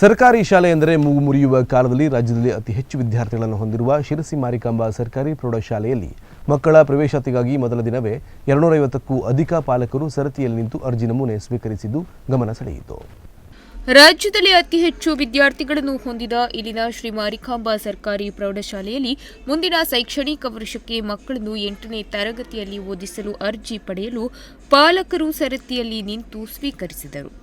ಸರ್ಕಾರಿ ಶಾಲೆ ಎಂದರೆ ಮೂಗು ಮುರಿಯುವ ಕಾಲದಲ್ಲಿ ರಾಜ್ಯದಲ್ಲಿ ಅತಿ ಹೆಚ್ಚು ವಿದ್ಯಾರ್ಥಿಗಳನ್ನು ಹೊಂದಿರುವ ಶಿರಸಿ ಮಾರಿಕಾಂಬಾ ಸರ್ಕಾರಿ ಪ್ರೌಢಶಾಲೆಯಲ್ಲಿ ಮಕ್ಕಳ ಪ್ರವೇಶಾತಿಗಾಗಿ ಮೊದಲ ದಿನವೇ ಎರಡುನೂರೈವತ್ತಕ್ಕೂ ಅಧಿಕ ಪಾಲಕರು ಸರತಿಯಲ್ಲಿ ನಿಂತು ಅರ್ಜಿ ನಮೂನೆ ಸ್ವೀಕರಿಸಿದ್ದು ಗಮನ ಸೆಳೆಯಿತು. ರಾಜ್ಯದಲ್ಲಿ ಅತಿ ಹೆಚ್ಚು ವಿದ್ಯಾರ್ಥಿಗಳನ್ನು ಹೊಂದಿದ ಇಲ್ಲಿನ ಶ್ರೀ ಮಾರಿಕಾಂಬಾ ಸರ್ಕಾರಿ ಪ್ರೌಢಶಾಲೆಯಲ್ಲಿ ಮುಂದಿನ ಶೈಕ್ಷಣಿಕ ವರ್ಷಕ್ಕೆ ಮಕ್ಕಳನ್ನು ಎಂಟನೇ ತರಗತಿಯಲ್ಲಿ ಓದಿಸಲು ಅರ್ಜಿ ಪಡೆಯಲು ಪಾಲಕರು ಸರತಿಯಲ್ಲಿ ನಿಂತು ಸ್ವೀಕರಿಸಿದರು.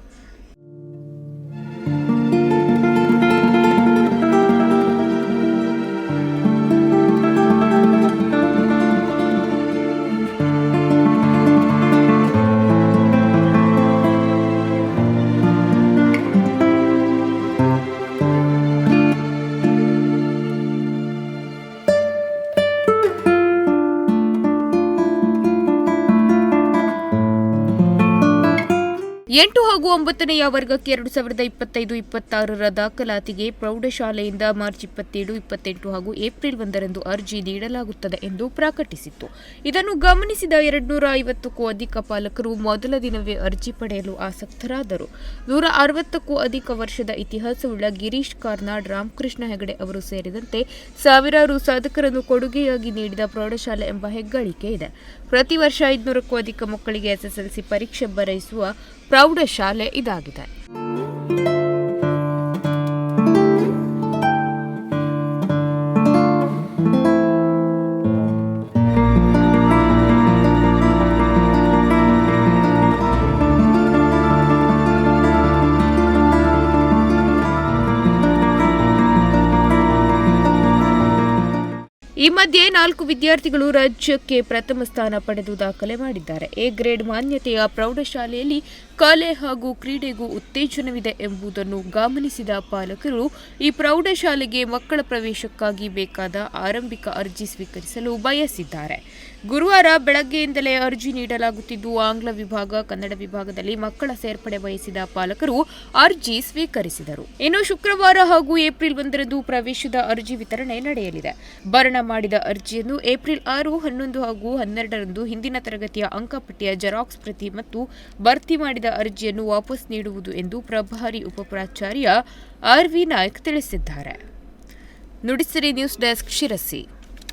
ಎಂಟು ಹಾಗೂ ಒಂಬತ್ತನೆಯ ವರ್ಗಕ್ಕೆ ಎರಡು ಸಾವಿರದ ಇಪ್ಪತ್ತೈದು, ಇಪ್ಪತ್ತಾರರ ದಾಖಲಾತಿಗೆ ಪ್ರೌಢಶಾಲೆಯಿಂದ ಮಾರ್ಚ್ ಇಪ್ಪತ್ತೇಳು, ಇಪ್ಪತ್ತೆಂಟು ಹಾಗೂ ಏಪ್ರಿಲ್ ಒಂದರಂದು ಅರ್ಜಿ ನೀಡಲಾಗುತ್ತದೆ ಎಂದು ಪ್ರಕಟಿಸಿತ್ತು. ಇದನ್ನು ಗಮನಿಸಿದ ಎರಡ್ನೂರ ಐವತ್ತಕ್ಕೂ ಅಧಿಕ ಪಾಲಕರು ಮೊದಲ ದಿನವೇ ಅರ್ಜಿ ಪಡೆಯಲು ಆಸಕ್ತರಾದರು. ನೂರ ಅರವತ್ತಕ್ಕೂ ಅಧಿಕ ವರ್ಷದ ಇತಿಹಾಸವುಳ್ಳ ಗಿರೀಶ್ ಕಾರ್ನಾಡ್, ರಾಮಕೃಷ್ಣ ಹೆಗಡೆ ಅವರು ಸೇರಿದಂತೆ ಸಾವಿರಾರು ಸಾಧಕರನ್ನು ಕೊಡುಗೆಯಾಗಿ ನೀಡಿದ ಪ್ರೌಢಶಾಲೆ ಎಂಬ ಹೆಗ್ಗಳಿಕೆ ಇದೆ. ಪ್ರತಿ ವರ್ಷ ಐದುನೂರಕ್ಕೂ ಅಧಿಕ ಮಕ್ಕಳಿಗೆ ಎಸ್ಎಸ್ಎಲ್ಸಿ ಪರೀಕ್ಷೆ ಬರೆಯಿಸುವ ಪ್ರೌಢಶಾಲೆ ಇದಾಗಿದೆ. ಈ ಮಧ್ಯೆ ನಾಲ್ಕು ವಿದ್ಯಾರ್ಥಿಗಳು ರಾಜ್ಯಕ್ಕೆ ಪ್ರಥಮ ಸ್ಥಾನ ಪಡೆದು ದಾಖಲೆ ಮಾಡಿದ್ದಾರೆ. ಎ ಗ್ರೇಡ್ ಮಾನ್ಯತೆಯ ಪ್ರೌಢಶಾಲೆಯಲ್ಲಿ ಕಲೆ ಹಾಗೂ ಕ್ರೀಡೆಗೂ ಉತ್ತೇಜನವಿದೆ ಎಂಬುದನ್ನು ಗಮನಿಸಿದ ಪಾಲಕರು, ಈ ಪ್ರೌಢಶಾಲೆಗೆ ಮಕ್ಕಳ ಪ್ರವೇಶಕ್ಕಾಗಿ ಬೇಕಾದ ಆರಂಭಿಕ ಅರ್ಜಿ ಸ್ವೀಕರಿಸಲು ಬಯಸಿದ್ದಾರೆ. ಗುರುವಾರ ಬೆಳಗ್ಗೆಯಿಂದಲೇ ಅರ್ಜಿ ನೀಡಲಾಗುತ್ತಿದ್ದು, ಆಂಗ್ಲ ವಿಭಾಗ, ಕನ್ನಡ ವಿಭಾಗದಲ್ಲಿ ಮಕ್ಕಳ ಸೇರ್ಪಡೆ ಬಯಸಿದ ಪಾಲಕರು ಅರ್ಜಿ ಸ್ವೀಕರಿಸಿದರು. ಇನ್ನು ಶುಕ್ರವಾರ ಹಾಗೂ ಏಪ್ರಿಲ್ ಒಂದರಂದು ಪ್ರವೇಶದ ಅರ್ಜಿ ವಿತರಣೆ ನಡೆಯಲಿದೆ. ಭರಣ ಮಾಡಿದ ಅರ್ಜಿಯನ್ನು ಏಪ್ರಿಲ್ ಆರು, ಹನ್ನೊಂದು ಹಾಗೂ ಹನ್ನೆರಡರಂದು ಹಿಂದಿನ ತರಗತಿಯ ಅಂಕಪಟ್ಟಿಯ ಜೆರಾಕ್ಸ್ ಪ್ರತಿ ಮತ್ತು ಭರ್ತಿ ಮಾಡಿದ ಅರ್ಜಿಯನ್ನು ವಾಪಸ್ ನೀಡುವುದು ಎಂದು ಪ್ರಭಾರಿ ಉಪಪ್ರಾಚಾರ್ಯ ಆರ್ ವಿ ನಾಯಕ್ ತಿಳಿಸಿದ್ದಾರೆ. Nudisiri news desk Sirsi.